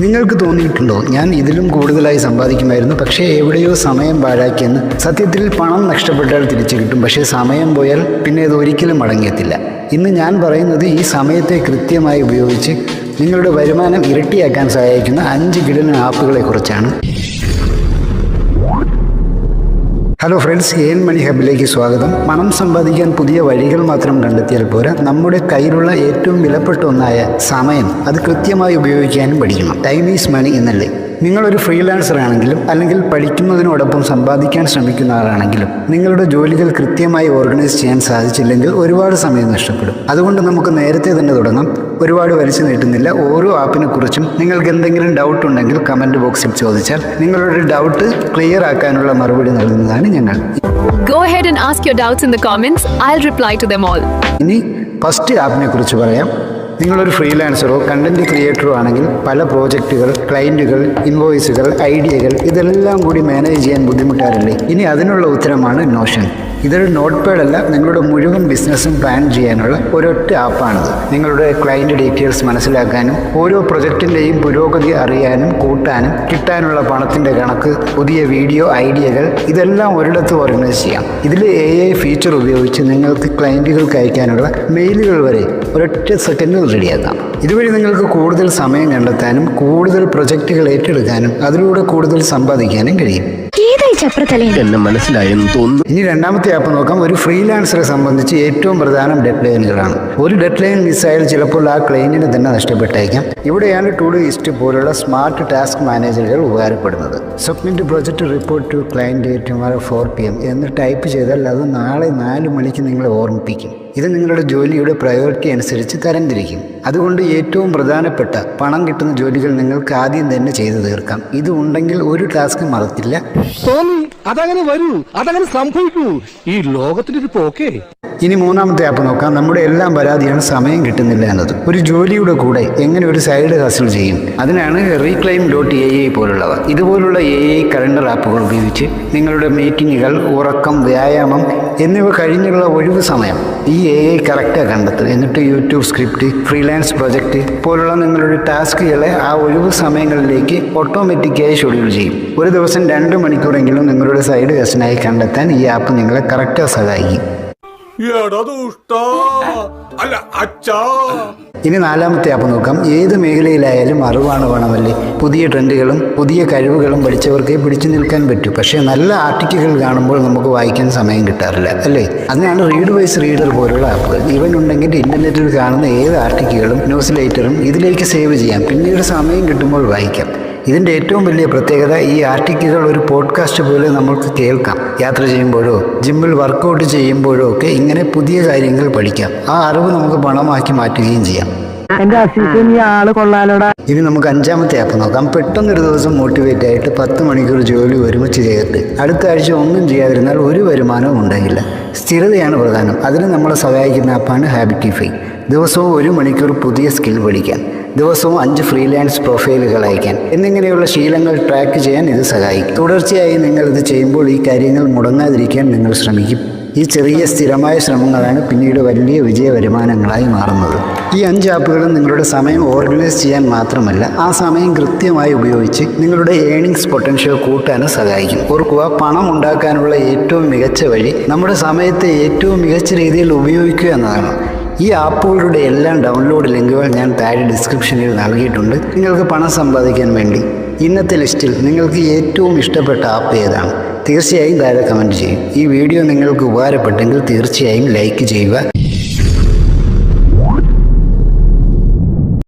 നിങ്ങൾക്ക് തോന്നിയിട്ടുണ്ടോ? ഞാൻ ഇതിലും കൂടുതലായി സമ്പാദിക്കുമായിരുന്നു. പക്ഷേ എവിടെയോ സമയം പാഴാക്കിയെന്ന്. സത്യത്തിൽ പണം നഷ്ടപ്പെട്ടാൽ തിരിച്ചു കിട്ടും. പക്ഷേ സമയം പോയാൽ പിന്നെ അത് ഒരിക്കലും മടങ്ങിയെത്തില്ല ഇന്ന് ഞാൻ പറയുന്നത് ഈ സമയത്തെ കൃത്യമായി ഉപയോഗിച്ച് നിങ്ങളുടെ വരുമാനം ഇരട്ടിയാക്കാൻ സഹായിക്കുന്ന അഞ്ച് കിടന ആപ്പുകളെ കുറിച്ചാണ് ഹലോ ഫ്രണ്ട്സ് ഏൻ മണി ഹബിലേക്ക് സ്വാഗതം. പണം സമ്പാദിക്കാൻ പുതിയ വഴികൾ മാത്രം കണ്ടെത്തിയാൽ പോരാ. നമ്മുടെ കയ്യിലുള്ള ഏറ്റവും വിലപ്പെട്ട ഒന്നായ സമയം അത് കൃത്യമായി ഉപയോഗിക്കാനും പഠിക്കണം. ടൈം ഈസ് മണി എന്നല്ലേ? നിങ്ങളൊരു ഫ്രീലാൻസർ ആണെങ്കിലും അല്ലെങ്കിൽ പഠിക്കുന്നതിനോടൊപ്പം സമ്പാദിക്കാൻ ശ്രമിക്കുന്ന ആളാണെങ്കിലും നിങ്ങളുടെ ജോലികൾ കൃത്യമായി ഓർഗനൈസ് ചെയ്യാൻ സാധിച്ചില്ലെങ്കിൽ ഒരുപാട് സമയം നഷ്ടപ്പെടും. അതുകൊണ്ട് നമുക്ക് നേരത്തെ തന്നെ തുടങ്ങാം. ഒരുപാട് വലിച്ചു നീട്ടുന്നില്ല. ഓരോ ആപ്പിനെ കുറിച്ചും നിങ്ങൾക്ക് എന്തെങ്കിലും ഡൗട്ട് ഉണ്ടെങ്കിൽ കമന്റ് ബോക്സിൽ ചോദിച്ചാൽ നിങ്ങളുടെ ഡൗട്ട് ക്ലിയർ ആക്കാനുള്ള മറുപടി നൽകുന്നതാണ് ഞങ്ങൾ. Go ahead and ask your doubts in the comments. I'll reply to them all. ഇനി ഫസ്റ്റ് ആപ്പിനെ കുറിച്ച് പറയാം. നിങ്ങളൊരു ഫ്രീലാൻസറോ കണ്ടന്റ് ക്രിയേറ്ററോ ആണെങ്കിൽ പല പ്രോജക്റ്റുകൾ ക്ലയന്റുകൾ ഇൻവോയ്സുകൾ ഐഡിയകൾ ഇതെല്ലാം കൂടി മാനേജ് ചെയ്യാൻ ബുദ്ധിമുട്ടാറില്ലേ? ഇനി അതിനുള്ള ഉത്തരമാണ് നോഷൻ ഇതൊരു നോട്ട് പാഡ് അല്ല നിങ്ങളുടെ മുഴുവൻ ബിസിനസ്സും പ്ലാൻ ചെയ്യാനുള്ള ഒരൊറ്റ ആപ്പാണിത് നിങ്ങളുടെ ക്ലയന്റ് ഡീറ്റെയിൽസ് മനസ്സിലാക്കാനും ഓരോ പ്രൊജക്റ്റിന്റെയും പുരോഗതി അറിയാനും കൂട്ടാനും കിട്ടാനുള്ള പണത്തിന്റെ കണക്ക് പുതിയ വീഡിയോ ഐഡിയകൾ ഇതെല്ലാം ഒരിടത്ത് ഓർഗനൈസ് ചെയ്യാം. ഇതിൽ എ ഐ ഫീച്ചർ ഉപയോഗിച്ച് നിങ്ങൾക്ക് ക്ലയന്റുകൾക്ക് അയക്കാനുള്ള മെയിലുകൾ വരെ ഒരൊറ്റ സെക്കൻഡിൽ റെഡിയാക്കാം ഇതുവഴി നിങ്ങൾക്ക് കൂടുതൽ സമയം കണ്ടെത്താനും കൂടുതൽ പ്രൊജക്റ്റുകൾ ഏറ്റെടുക്കാനും അതിലൂടെ കൂടുതൽ സമ്പാദിക്കാനും കഴിയും. ഏതായി ചപ്രത്തലയൻ എന്നെ മനസ്സിലായെന്ന് തോന്നുന്നു. ഇനി രണ്ടാമത്തെ ആപ്പ് നോക്കാം. ഒരു ഫ്രീലാൻസറെ സംബന്ധിച്ച് ഏറ്റവും പ്രധാനം ഡെഡ് ലൈനുകളാണ് ഒരു ഡെഡ് ലൈൻ മിസ്സായാൽ ചിലപ്പോൾ ആ ക്ലയന്റിന് തന്നെ നഷ്ടപ്പെട്ടേക്കാം. ഇവിടെയാണ് ടു ഡു ലിസ്റ്റ് പോലുള്ള സ്മാർട്ട് ടാസ്ക് മാനേജറുകൾ ഉപകാരപ്പെടുന്നത്. Submit project report to client tomorrow four PM M എന്ന് ടൈപ്പ് ചെയ്താൽ അത് നാളെ നാല് മണിക്ക് നിങ്ങളെ ഓർമ്മിപ്പിക്കും. ഇത് നിങ്ങളുടെ ജോലിയുടെ പ്രയോറിറ്റി അനുസരിച്ച് തരംതിരിക്കും. അതുകൊണ്ട് ഏറ്റവും പ്രധാനപ്പെട്ട പണം കിട്ടുന്ന ജോലികൾ നിങ്ങൾക്ക് ആദ്യം തന്നെ ചെയ്തു തീർക്കാം. ഇത് ഉണ്ടെങ്കിൽ ഒരു ടാസ്ക് തോന്നി അതങ്ങനെ വരൂ. അതങ്ങനെ സംഭവിക്കൂ. ഈ ലോകത്തിന്റെ ഒരു പോക്കേ ഇനി മൂന്നാമത്തെ ആപ്പ് നോക്കാം. നമ്മുടെ എല്ലാം പരാതിയാണ് സമയം കിട്ടുന്നില്ല എന്നത്. ഒരു ജോലിയുടെ കൂടെ എങ്ങനെ ഒരു സൈഡ് ഹസിൽ ചെയ്യും? അതിനാണ് റീക്ലൈം ഡോട്ട് എ ഐ പോലുള്ളവ. ഇതുപോലുള്ള എ ഐ കലണ്ടർ ആപ്പുകൾ ഉപയോഗിച്ച് നിങ്ങളുടെ മീറ്റിങ്ങുകൾ ഉറക്കം വ്യായാമം എന്നിവ കഴിഞ്ഞുള്ള ഒഴിവ് സമയം ഈ എ ഐ കറക്റ്റായി കണ്ടെത്തുക. എന്നിട്ട് യൂട്യൂബ് സ്ക്രിപ്റ്റ് ഫ്രീലാൻസ് പ്രൊജക്റ്റ് പോലുള്ള നിങ്ങളുടെ ടാസ്കുകളെ ആ ഒഴിവ് സമയങ്ങളിലേക്ക് ഓട്ടോമാറ്റിക്കായി ഷെഡ്യൂൾ ചെയ്യും. ഒരു ദിവസം രണ്ട് മണിക്കൂറെങ്കിലും നിങ്ങളുടെ സൈഡ് ഹസിനായി കണ്ടെത്താൻ ഈ ആപ്പ് നിങ്ങളെ കറക്റ്റായി സഹായിക്കും. അല്ല ഇനി നാലാമത്തെ ആപ്പ് നോക്കാം. ഏത് മേഖലയിലായാലും അറിവാണ് വേണമല്ലേ? പുതിയ ട്രെൻഡുകളും പുതിയ കഴിവുകളും പഠിച്ചവർക്ക് പിടിച്ചു നിൽക്കാൻ പറ്റൂ. പക്ഷേ നല്ല ആർട്ടിക്കിളുകൾ കാണുമ്പോൾ നമുക്ക് വായിക്കാൻ സമയം കിട്ടാറില്ല അല്ലേ? അതിനാണ് റീഡ് വൈസ് റീഡർ പോലുള്ള ആപ്പുകൾ ഇവൻ ഉണ്ടെങ്കിൽ ഇന്റർനെറ്റിൽ കാണുന്ന ഏത് ആർട്ടിക്കിളും ന്യൂസ് ലേറ്ററും ഇതിലേക്ക് സേവ് ചെയ്യാം. പിന്നീട് സമയം കിട്ടുമ്പോൾ വായിക്കാം. ഇതിന്റെ ഏറ്റവും വലിയ പ്രത്യേകത ഈ ആർട്ടിക്കിളുകൾ ഒരു പോഡ്കാസ്റ്റ് പോലെ നമുക്ക് കേൾക്കാം. യാത്ര ചെയ്യുമ്പോഴോ ജിമ്മിൽ വർക്കൗട്ട് ചെയ്യുമ്പോഴോ ഒക്കെ ഇങ്ങനെ പുതിയ കാര്യങ്ങൾ പഠിക്കാം. ആ അറിവ് നമുക്ക് പണമാക്കി മാറ്റുകയും ചെയ്യാം. എന്റെ അസിസ്റ്റന്റ് ഈ ആൾ കൊള്ളാലോടാ. ഇനി നമുക്ക് അഞ്ചാമത്തെ ആപ്പ് നോക്കാം. പെട്ടെന്ന് ഒരു ദിവസം മോട്ടിവേറ്റ് ആയിട്ട് പത്ത് മണിക്കൂർ ജോലി ഒരുമിച്ച് ചെയ്തിട്ട് അടുത്ത ആഴ്ച ഒന്നും ചെയ്യാതിരുന്നാൽ ഒരു വരുമാനവും ഉണ്ടാകില്ല സ്ഥിരതയാണ് പ്രധാനം. അതിന് നമ്മളെ സഹായിക്കുന്ന ആപ്പാണ് ഹാബിറ്റിഫൈ ദിവസവും ഒരു മണിക്കൂർ പുതിയ സ്കിൽ പഠിക്കാൻ ദിവസവും അഞ്ച് ഫ്രീലാൻസ് പ്രൊഫൈലുകൾ അയക്കാൻ എന്നിങ്ങനെയുള്ള ശീലങ്ങൾ ട്രാക്ക് ചെയ്യാൻ ഇത് സഹായിക്കും. തുടർച്ചയായി നിങ്ങൾ ഇത് ചെയ്യുമ്പോൾ ഈ കാര്യങ്ങൾ മുടങ്ങാതിരിക്കാൻ നിങ്ങൾ ശ്രമിക്കും. ഈ ചെറിയ സ്ഥിരമായ ശ്രമങ്ങളാണ് പിന്നീട് വലിയ വിജയ വരുമാനങ്ങളായി മാറുന്നത്. ഈ അഞ്ച് ആപ്പുകളും നിങ്ങളുടെ സമയം ഓർഗനൈസ് ചെയ്യാൻ മാത്രമല്ല ആ സമയം കൃത്യമായി ഉപയോഗിച്ച് നിങ്ങളുടെ ഏണിങ്സ് പൊട്ടൻഷ്യൽ കൂട്ടാനും സഹായിക്കും. ഓർക്കുക പണം ഉണ്ടാക്കാനുള്ള ഏറ്റവും മികച്ച വഴി നമ്മുടെ സമയത്തെ ഏറ്റവും മികച്ച രീതിയിൽ ഉപയോഗിക്കുക എന്നതാണ്. ഈ ആപ്പുകളുടെ എല്ലാം ഡൗൺലോഡ് ലിങ്കുകൾ ഞാൻ താഴെ ഡിസ്ക്രിപ്ഷനിൽ നൽകിയിട്ടുണ്ട്. നിങ്ങൾക്ക് പണം സമ്പാദിക്കാൻ വേണ്ടി ഇന്നത്തെ ലിസ്റ്റിൽ നിങ്ങൾക്ക് ഏറ്റവും ഇഷ്ടപ്പെട്ട ആപ്പ് ഏതാണ്? തീർച്ചയായും താഴെ കമന്റ് ചെയ്യും. ഈ വീഡിയോ നിങ്ങൾക്ക് ഉപകാരപ്പെട്ടെങ്കിൽ തീർച്ചയായും ലൈക്ക് ചെയ്യുക.